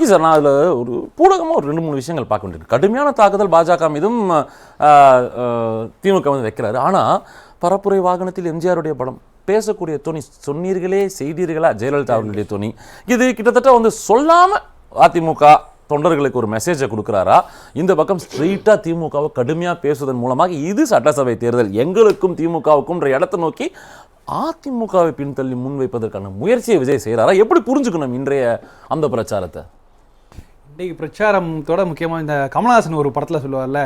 Makki sir நான் அதில் ஒரு பூடகமாக ஒரு ரெண்டு மூணு விஷயங்கள் பார்க்க வேண்டியது கடுமையான தாக்குதல் பாஜக மீதும் திமுக வந்து வைக்கிறாரு. ஆனால் பரப்புரை வாகனத்தில் எம்ஜிஆருடைய படம். பேசக்கூடிய துணி சொன்னீர்களே செய்தீர்களா? ஜெயலலிதா அவர்களுடைய துணி இது கிட்டத்தட்ட வந்து சொல்லாமல் அதிமுக தொண்டர்களுக்கு ஒரு மெசேஜை கொடுக்குறாரா? இந்த பக்கம் ஸ்ட்ரெயிட்டாக திமுகவை கடுமையாக பேசுவதன் மூலமாக இது சட்டசபை தேர்தல். எங்களுக்கும் திமுகவுக்கும்ன்ற இடத்தை நோக்கி அதிமுகவை பின்தள்ளி முன்வைப்பதற்கான முயற்சியை விஜய் செய்கிறாரா எப்படி புரிஞ்சுக்கணும் இன்றைய அந்த பிரச்சாரத்தை? இன்னைக்கு பிரச்சாரத்தோட முக்கியமாக இந்த கமலஹாசன் ஒரு படத்தில் சொல்லுவார்ல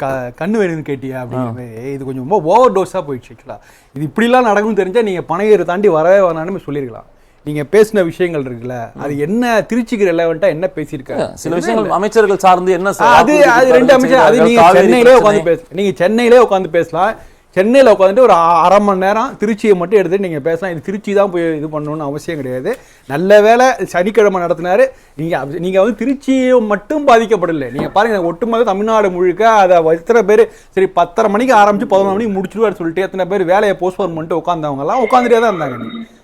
க கண்ணு வேணும்னு கேட்டியா? அப்படின்னு. இது கொஞ்சம் ரொம்ப ஓவர் டோஸாக போயிடுச்சு ஆக்சுவலாக இது இப்படிலாம் நடக்கும்னு தெரிஞ்சால் நீங்கள் பனையரை தாண்டி வரவே வேணாம்னு சொல்லியிருக்கலாம். நீங்கள் பேசின விஷயங்கள் இருக்குல்ல அது என்ன திருச்சிக்கு ரெலவெண்ட்டாக என்ன பேசியிருக்காரு சில விஷயங்கள் அமைச்சர்கள் சார்ந்து என்ன அது அது ரெண்டு அமைச்சர் அது நீங்க காவிரி சென்னையிலே. உட்காந்து பேச நீங்க சென்னையிலே உட்காந்து பேசலாம். சென்னையில் உட்காந்துட்டு ஒரு அரை மணி நேரம் திருச்சியை மட்டும் எடுத்து நீங்கள் பேசலாம். இது திருச்சி தான் போய் இது பண்ணணும்னு அவசியம் கிடையாது. நல்ல வேளை சனிக்கிழமை நடத்தினாரு. நீங்கள் நீங்கள் வந்து திருச்சியை மட்டும் பாதிக்கப்படலை. நீங்கள் பாருங்க ஒட்டுமொத்த தமிழ்நாடு முழுக்க அதை எத்தனை பேர் சரி பத்தரை மணிக்கு ஆரம்பிச்சு பதினொரு மணிக்கு முடிச்சிடுவார் சொல்லிட்டு எத்தனை பேர் வேலையை போஸ்ட்போன் பண்ணிட்டு உட்காந்தவங்கலாம் உட்காந்துட்டே தான் இருந்தாங்க.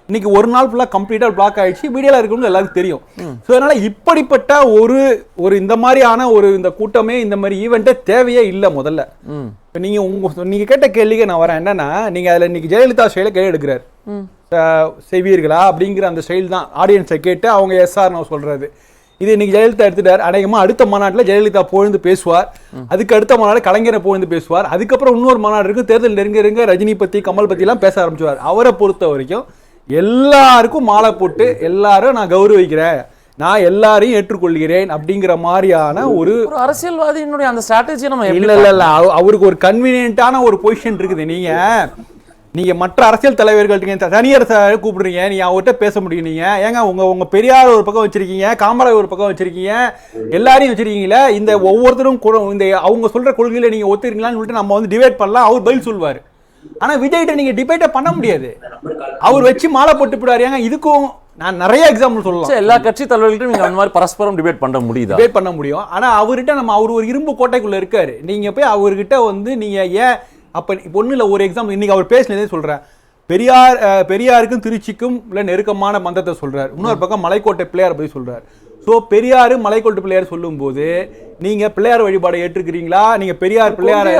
இன்னைக்கு ஒரு நாள் ஃபுல்லாக கம்ப்ளீட்டாக பிளாக் ஆயிடுச்சு. மீடியாவில் இருக்கவங்க எல்லாருக்கும் தெரியும். ஸோ அதனால இப்படிப்பட்ட ஒரு ஒரு இந்த மாதிரியான ஒரு இந்த கூட்டமே இந்த மாதிரி ஈவெண்ட்டே தேவையே இல்லை முதல்ல. இப்போ நீங்கள் உங்க நீங்கள் கேட்ட கேள்விக்கு நான் வரேன். என்னன்னா நீங்கள் அதில் இன்னைக்கு ஜெயலலிதா ஸ்டைல கேள்வி எடுக்கிறார். செய்வீர்களா? அப்படிங்கிற அந்த ஸ்டைல் தான் ஆடியன்ஸை கேட்டு அவங்க எஸ்ஆர் நான் சொல்றது. இது இன்னைக்கு ஜெயலலிதா எடுத்துட்டார். அநேகமாக அடுத்த மாநாட்டில் ஜெயலலிதா புகழ்ந்து பேசுவார். அதுக்கு அடுத்த மாநாடு கலைஞரை புகழ்ந்து பேசுவார். அதுக்கப்புறம் இன்னொரு மாநாடு இருக்கு. தேர்தல் நெருங்க நெருங்க ரஜினி பத்தி கமல் பத்திலாம் பேச ஆரம்பிச்சுவார். அவரை பொறுத்த வரைக்கும் எல்லாருக்கும் மாலை போட்டு எல்லாரும் நான் கௌரவிக்கிறேன். நான் எல்லாரையும் ஏற்றுக்கொள்கிறேன் அப்படிங்கிற மாதிரியான ஒரு அரசியல்வாதியினுடைய அந்த ஸ்ட்ராட்டஜியை நம்ம இல்ல இல்ல இல்ல. அவ- அவருக்கு ஒரு கன்வீனியன்ட்டான ஒரு பொசிஷன் இருக்குது. நீங்க நீங்க மற்ற அரசியல் தலைவர்கள்ட்ட நீங்க தனியரச கூப்பிடுறீங்க. நீங்க அவர்கிட்ட பேச முடியும். நீங்க ஏங்க உங்க உங்க பெரியார் ஒரு பக்கம் வச்சிருக்கீங்க காமராஜ் ஒரு பக்கம் வச்சிருக்கீங்க எல்லாரையும் வச்சிருக்கீங்களே இந்த ஒவ்வொருத்தரும் இந்த அவங்க சொல்ற கொள்கையில நீங்க ஒத்துறீங்களான்னு சொல்லிட்டு நம்ம வந்து டிபேட் பண்ணலாம். அவர் பதில் சொல்வாரு. ஆனா விஜய்கிட்ட நீங்க டிபேட்டே பண்ண முடியாது. அவர் வச்சு மாலை போட்டு போடுவாரு. ஏங்க இதுக்கும் நான் நிறைய எக்ஸாம்பிள் சொல்லலாம். எல்லா கட்சி தலைவர்கள்ட்டும் நீங்க அந்த மாதிரி பரஸ்பரம் டிபேட் பண்ண முடியுதா? டிபேட் பண்ண முடியும். ஆனா அவர்கிட்ட நம்ம அவர் ஒரு இரும்பு கோட்டைக்குள்ள இருக்காரு. நீங்க போய் அவர்கிட்ட வந்து நீங்க ஏன் அப்ப ஒண்ணு இல்ல ஒரு எக்ஸாம்பிள் இன்னைக்கு அவர் பேசினதே சொல்றேன். பெரியார் பெரியாருக்கும் திருச்சிக்கும் உள்ள நெருக்கமான பந்தத்தை சொல்றாரு. இன்னொரு பக்கம் மலைக்கோட்டை பிள்ளையார் பத்தி சொல்றாரு. ஸோ பெரியாரு மலைக்கோட்டை பிள்ளையார் சொல்லும்போது நீங்க பிள்ளையார் வழிபாடை ஏற்றுக்கிறீங்களா? நீங்க பெரியார் பிள்ளையார்.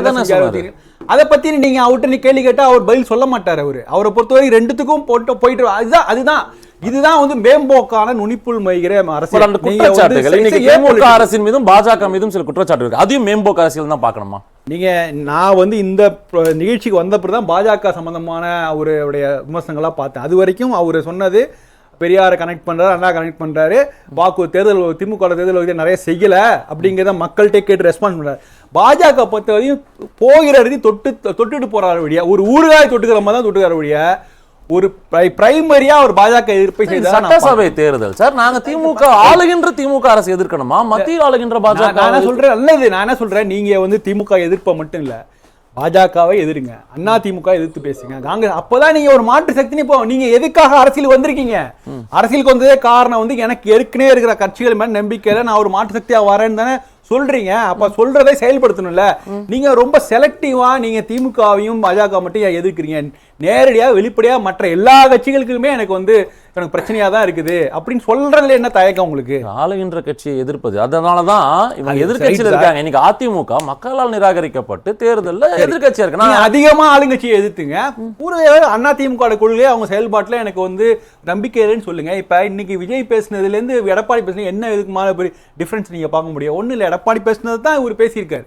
அதை பத்தி நீங்க அவர்கிட்ட நீ கேள்வி கேட்டா அவர் பதில் சொல்ல மாட்டார் அவரு. அவரை பொறுத்தவரை ரெண்டுத்துக்கும் போட்டு போயிட்டு அதுதான் அதுதான். இதுதான் வந்து மேம்போக்கான நுனிப்புள் மைகிற அரசியல். அந்த குற்றச்சாட்டுகள் இன்னைக்கு அரசின் மீதும் பாஜக மீதும் சில குற்றச்சாட்டு இருக்கு. அதையும் மேம்போக்கு அரசியல் தான் பார்க்கணுமா? நீங்க நான் வந்து இந்த நிகழ்ச்சிக்கு வந்தப்பறம் தான் பாஜக சம்பந்தமான அவருடைய விமர்சனங்களா பார்த்தேன். அது வரைக்கும் அவர் சொன்னது பெரியாரை கனெக்ட் பண்றாரு அண்ணா கனெக்ட் பண்றாரு வாக்கு தேர்தல் திமுக தேர்தல் வந்து நிறைய செய்யல அப்படிங்கிறத மக்கள்கிட்ட கேட்டு ரெஸ்பான்ஸ் பண்றாரு. பாஜக பொறுத்த வரையும் போகிற இடத்தி தொட்டு தொட்டுட்டு போறாரு வழியா ஒரு ஊறுகாய் தொட்டுக்கிற மாதிரி தான் தொட்டுக்கிற வழியா ஒரு பிரைமரியா ஒரு பாஜக எதிர்ப்பை செய்தா சட்டசபை தேர்தல். சார் நாங்க திமுக ஆளுகின்ற திமுக அரசு எதிர்க்கணுமா? மத்தியில் ஆளுகின்ற நான் நான் என்ன பாஜக சொல்றேன் நல்லது நான் என்ன சொல்றேன் நீங்க வந்து திமுக எதிர்ப்ப மட்டும் இல்ல பாஜகவை எதிருங்க. அண்ணா திமுக எதிர்த்து பேசுங்க. காங்கிரஸ் அப்பதான் நீங்க ஒரு மாற்று சக்தின்னு இப்போ நீங்க எதுக்காக அரசியல் வந்திருக்கீங்க? அரசியலுக்கு வந்ததே காரணம் வந்து எனக்கு ஏற்கனவே இருக்கிற கட்சிகள் மேல நம்பிக்கையில நான் ஒரு மாற்று சக்தியா வரேன்னு தானே சொல்றீங்க. அப்ப சொல்றதை செயல்படுத்தணும்ல. நீங்க ரொம்ப செலக்டிவா நீங்க திமுகவையும் பாஜக மட்டும் ஏன் எதிர்க்கிறீங்க? நேரடியா வெளிப்படையா மற்ற எல்லா கட்சிகளுக்குமே எனக்கு வந்து எனக்கு பிரச்சனையா தான் இருக்குது. அப்படின்னு சொல்றதுல என்ன தயக்கம் உங்களுக்கு? ஆளுகின்ற கட்சியை எதிர்ப்பது. அதனாலதான் இவங்க right, இருக்காங்க. இன்னைக்கு அதிமுக மக்களால் நிராகரிக்கப்பட்டு தேர்தல்ல எதிர்க்கட்சியா இருக்கு. நான் அதிகமா ஆளுங்கட்சியை எதிர்த்துங்க. பூரா அண்ணா திமுக கொள்கை அவங்க செயல்பாட்டுல எனக்கு வந்து நம்பிக்கை இல்லைன்னு சொல்லுங்க. இப்ப இன்னைக்கு விஜய் பேசுனதுல இருந்து எடப்பாடி பேசுனது என்ன இதுக்கு மேல டிஃபரன்ஸ் நீங்க பார்க்க முடியும்? ஒண்ணு இல்ல எடப்பாடி பேசுனது தான் இவர் பேசியிருக்காரு.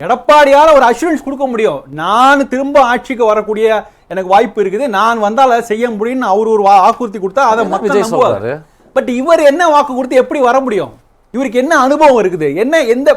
எடப்பாடியால ஒரு அஷூரன்ஸ் கொடுக்க முடியும். நான் திரும்ப ஆட்சிக்கு வரக்கூடிய எனக்கு வாய்ப்பு இருக்குது. நான் வந்தால் அதை செய்ய முடியும்னு அவர் ஒரு வாக்குறுதி கொடுத்தா அதை மக்கள்? பட் இவர் என்ன வாக்கு கொடுத்து எப்படி வர முடியும்? இவருக்கு என்ன அனுபவம் இருக்குது? என்ன எந்த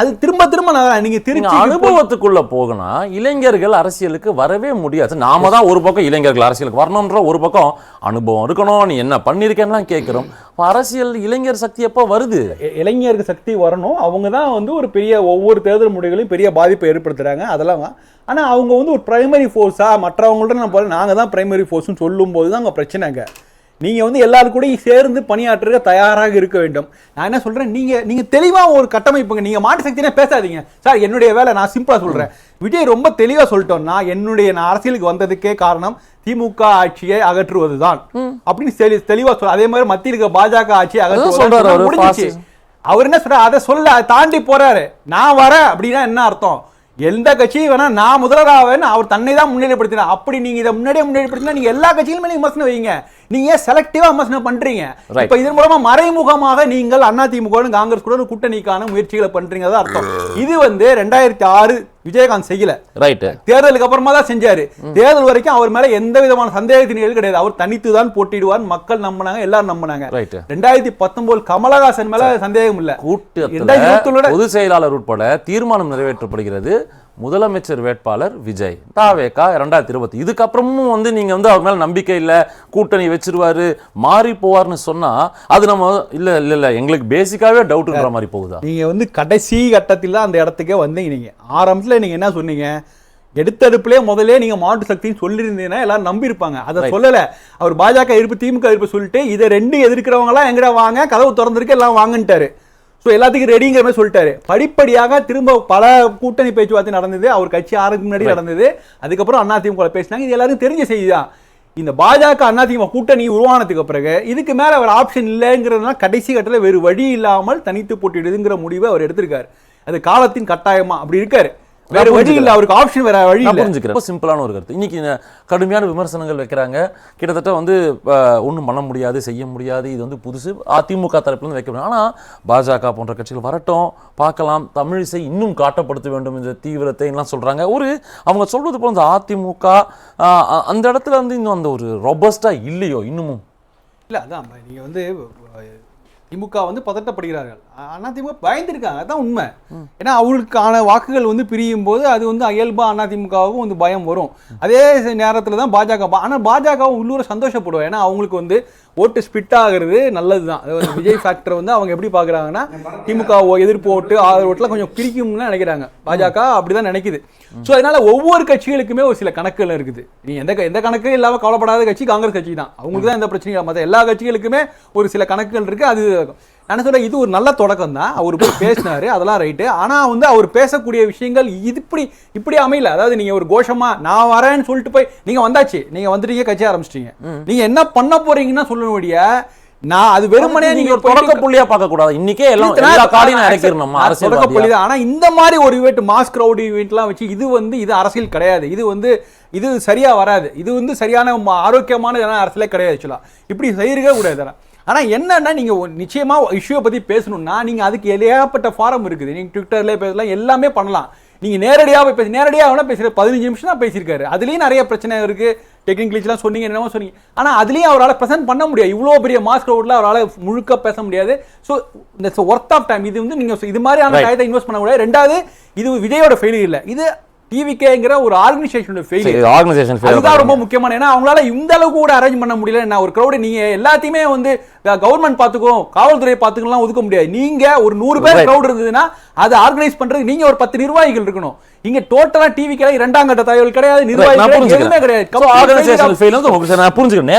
அது திரும்ப திரும்ப நான் நீங்க திருச்சி அனுபவத்துக்குள்ள போகணும் இளைஞர்கள் அரசியலுக்கு வரவே முடியாது. நாம தான் ஒரு பக்கம் இளைஞர்கள் அரசியலுக்கு வரணும்ன்ற ஒரு பக்கம் அனுபவம் இருக்கணும். நீ என்ன பண்ணிருக்கேன்லாம் கேட்கிறோம். அரசியல் இளைஞர் சக்தி எப்போ வருது? இளைஞருக்கு சக்தி வரணும். அவங்க தான் வந்து ஒரு பெரிய ஒவ்வொரு தேர்தல் முடிவுகளையும் பெரிய பாதிப்பை ஏற்படுத்துறாங்க. அதெல்லாம் தான். ஆனா அவங்க வந்து ஒரு பிரைமரி ஃபோர்ஸா மற்றவங்கள்ட்ட நம்ம போல நாங்க தான் பிரைமரி ஃபோர்ஸ்னு சொல்லும்போது தான் அங்க பிரச்சனைங்க நீங்க வந்து எல்லாரும் கூட சேர்ந்து பணியாற்ற தயாராக இருக்க வேண்டும். நான் என்ன சொல்றேன்? நீங்க நீங்க தெளிவா ஒரு கட்டமைப்புங்க. நீங்க மாட்டு சக்தினே பேசாதீங்க. சார் என்னுடைய வேலை நான் சிம்பிளா சொல்றேன். விஜய் ரொம்ப தெளிவா சொல்லிட்டோம்னா என்னுடைய நான் அரசியலுக்கு வந்ததுக்கே காரணம் திமுக ஆட்சியை அகற்றுவதுதான். அப்படின்னு தெளி- தெளிவா சொல்ல அதே மாதிரி மத்தியில் இருக்க பாஜக ஆட்சியை சொல்றாரு அகற்றுவது அவரு, என்ன சொல்ற அதை சொல்ல தாண்டி போறாரு. நான் வரேன் அப்படின்னா என்ன அர்த்தம்? எந்த கட்சியும் வேணா நான் முதல்வராவேன்னு அவர் தன்னை தான் முன்னிலைப்படுத்தினார். அப்படி நீங்க இதை முன்னாடியே முன்னிலைப்படுத்தினா நீங்க எல்லா நீங்க விமர்சனம் வைங்க. நீங்க ஏன் செலக்டிவா விமர்சனம் பண்றீங்க. இப்ப இதன் மூலமா மறைமுகமாக நீங்கள் அதிமுக காங்கிரஸ் கூட கூட்டணிக்கான முயற்சிகளை பண்றீங்க அர்த்தம். இது வந்து ரெண்டாயிரத்தி ஆறு விஜயகாந்த் செய்யல. ரைட்டு தேர்தலுக்கு அப்புறமா தான் செஞ்சாரு. தேர்தல் வரைக்கும் அவர் மேல எந்த விதமான சந்தேகத்தின் கிடையாது. அவர் தனித்து தான் போட்டியிடுவார் மக்கள் நம்பினாங்க எல்லாரும் நம்பினாங்க. ரெண்டாயிரத்தி பத்தொன்பது கமலஹாசன் மேல சந்தேகம் இல்ல. இருபத்தொன்னோட பொதுச் செயலாளர் உட்பட தீர்மானம் நிறைவேற்றப்படுகிறது. முதலமைச்சர் வேட்பாளர் விஜய். தாவேகா ரெண்டாயிரத்தி இருபத்தி இதுக்கப்புறமும் வந்து நீங்க வந்து அவர் மேல நம்பிக்கை இல்ல கூட்டணி வச்சிருவாரு மாறி போவார்னு சொன்னா அது நம்ம இல்ல இல்ல இல்ல எங்களுக்கு பேசிக்காவே டவுட்ன்ற மாதிரி போகுதா? நீங்க வந்து கடைசி கட்டத்தில் தான் அந்த இடத்துக்கே வந்தீங்க. நீங்க ஆரம்பத்துல நீங்க என்ன சொன்னீங்க? எடுத்தடுப்புலயே முதல்ல நீங்க மாட்டு சக்தின்னு சொல்லியிருந்தீங்கன்னா எல்லாரும் நம்பி இருப்பாங்க அதை. சொல்லல. அவர் பாஜக எதிர்ப்பு திமுக எதிர்ப்பு சொல்லிட்டு இதை ரெண்டு எதிர்க்கிறவங்க எல்லாம் எங்கடா வாங்க? கதவு திறந்திருக்கு எல்லாம் வாங்கன்ட்டாரு. ஸோ எல்லாத்துக்கும் ரெடிங்கிற மாதிரி சொல்லிட்டாரு. படிப்படியாக திரும்ப பல கூட்டணி பேச்சுவார்த்தை நடந்தது. அவர் கட்சி ஆறுக்கு முன்னாடி. நடந்தது. அதுக்கப்புறம் அதிமுக பேசினாங்க. இது எல்லாருக்கும் தெரிஞ்ச செய்தி தான். இந்த பாஜக அதிமுக கூட்டணி உருவானதுக்கு பிறகு இதுக்கு மேல அவர் ஆப்ஷன் இல்லைங்கிறதுனால கடைசி கட்டத்தில் வேறு வழி இல்லாமல் தனித்து போட்டிடுதுங்கிற முடிவை அவர் எடுத்திருக்காரு. அது காலத்தின் கட்டாயமா அப்படி இருக்காரு. வேற வழி இல்ல அவருக்கு ஆப்ஷன் வேற வழி இல்ல. புரிஞ்சுக்கிறேன் ரொம்ப சிம்பிளான ஒரு கருத்து. இன்னைக்கு கடுமையான விமர்சனங்கள் வைக்கிறாங்க. கிட்டத்தட்ட வந்து ஒன்றும் பண்ண முடியாது செய்ய முடியாது. இது வந்து புதுசு. அதிமுக தரப்புல இருந்து வைக்க முடியும் ஆனால் பாஜக போன்ற கட்சிகள் வரட்டும் பார்க்கலாம். தமிழிசை இன்னும் காட்டப்படுத்த வேண்டும் இந்த தீவிரத்தை எல்லாம் சொல்றாங்க. ஒரு அவங்க சொல்றது போல இந்த அதிமுக அந்த இடத்துல வந்து இன்னும் அந்த ஒரு ரொபஸ்டா இல்லையோ இன்னமும்? இல்ல அதான். நீங்க வந்து திமுக வந்து பதட்டப்படுகிறார்கள். அண்ணா திமுக பயந்துருக்காங்க. அதான் உண்மை. ஏன்னா அவருக்கான வாக்குகள் வந்து பிரியும் போது அது வந்து இயல்பா அண்ணா வந்து பயம் வரும். அதே நேரத்தில் தான் பாஜக பா- ஆனா பாஜகவும் உள்ளூர சந்தோஷப்படுவோம் ஏன்னா அவங்களுக்கு வந்து ஓட்டு ஸ்பிட் ஆகுறது நல்லதுதான். அதாவது விஜய் ஃபேக்டர் வந்து அவங்க எப்படி பார்க்குறாங்கன்னா திமுக எதிர்ப்பு ஓட்டு ஆதரவு ஓட்டுலாம் கொஞ்சம் பிரிக்கும்னு நினைக்கிறாங்க. பாஜக அப்படிதான் நினைக்குது. ஸோ அதனால ஒவ்வொரு கட்சிகளுக்குமே ஒரு சில கணக்குகள் இருக்குது. நீ எந்த க- எந்த கணக்கு இல்லாமல் கவலைப்படாத கட்சி காங்கிரஸ் கட்சி தான் அவங்களுக்கு தான் எந்த பிரச்சனையும் மற்ற எல்லா கட்சிகளுக்குமே ஒரு சில கணக்குகள் இருக்குது அது நான் சொல்ல இது ஒரு நல்ல தொடக்கம் தான் அவர் போய் பேசினாரு அதெல்லாம் ரைட்டு ஆனா வந்து அவர் பேசக்கூடிய விஷயங்கள் இது இப்படி இப்படி அமையல. அதாவது நீங்க ஒரு கோஷமா நான் வரேன்னு சொல்லிட்டு போய் நீங்க வந்தாச்சு. நீங்க வந்துட்டீங்க கட்சி ஆரம்பிச்சிட்டீங்க. நீங்க என்ன பண்ண போறீங்கன்னா சொல்லணுடைய நான் அது வெறுமனே நீங்க தொடக்க புள்ளியா பார்க்க கூடாது இன்னைக்கே எல்லாம் எல்லா காடையும் நம்ம அரசியல் தொடக்கப்புள்ளி தான். ஆனா இந்த மாதிரி ஒரு ஈவெண்ட் மாஸ் கிரௌட் ஈவெண்ட்லாம் வச்சு இது வந்து இது அரசியல் கிடையாது. இது வந்து இது சரியா வராது. இது வந்து சரியான ஆரோக்கியமான அரசியலே கிடையாது இப்படி செய்யவே கூடாது இதெல்லாம். ஆனா என்னன்னா நீங்க ஒரு நிச்சயமா இஷ்யூவை பத்தி பேசணும்னா நீங்க அதுக்கு ஏகப்பட்ட ஃபாரம் இருக்குது. நீங்க ட்விட்டர்ல பேசலாம் எல்லாமே பண்ணலாம். நீங்க நேரடியாக போய் பேச நேரடியாக வேணா பேசுற பதினஞ்சு நிமிஷம் தான் பேசியிருக்காரு. அதுலயும் நிறைய பிரச்சனை இருக்கு. டெக்னிக்கலிஸ்லாம் சொன்னீங்க என்னமோ சொன்னீங்க. ஆனா அதுலயும் அவரால் ப்ரெசென்ட் பண்ண முடியாது. இவ்வளோ பெரிய மாஸ் க்ரௌட்ல அவரால் முழுக்க பேச முடியாது. ஸோ இந்த ஒர்த் ஆஃப் டைம் இது வந்து நீங்க இது மாதிரியான. டயத்தை இன்வெஸ்ட் பண்ண முடியாது. ரெண்டாவது இது விஜயோட ஃபெயிலியர் இல்ல. இது டிவிகேங்கிற ஒரு ஆர்கனைசேஷனோட ஃபெயிலியர் ஆர்கனைசேஷன் அதுதான் ரொம்ப முக்கியமான ஏன்னா அவங்களால இந்த அளவுக்கு கூட அரேஞ்ச் பண்ண முடியல. நான் ஒரு crowd நீங்க எல்லாத்தையுமே வந்து கவர்மெண்ட் பாத்துக்கும் காவல்துறை பாத்துக்கலாம் ஒதுக்க முடியாது. நீங்க ஒரு நூறு பேர் crowd இருந்ததுன்னா அதை ஆர்கனைஸ் பண்றது நீங்க ஒரு பத்து நிர்வாகிகள் இருக்கணும். இங்க டோட்டலா டிவி கிடையாது இரண்டாம் கட்ட தகவல் கிடையாது நிர்வாகிகள் எதுவுமே கிடையாது. ஆர்கனைசேஷன் ஃபெயில் வந்து உங்களுக்கு நான் புரிஞ்சுக்கிறேன்.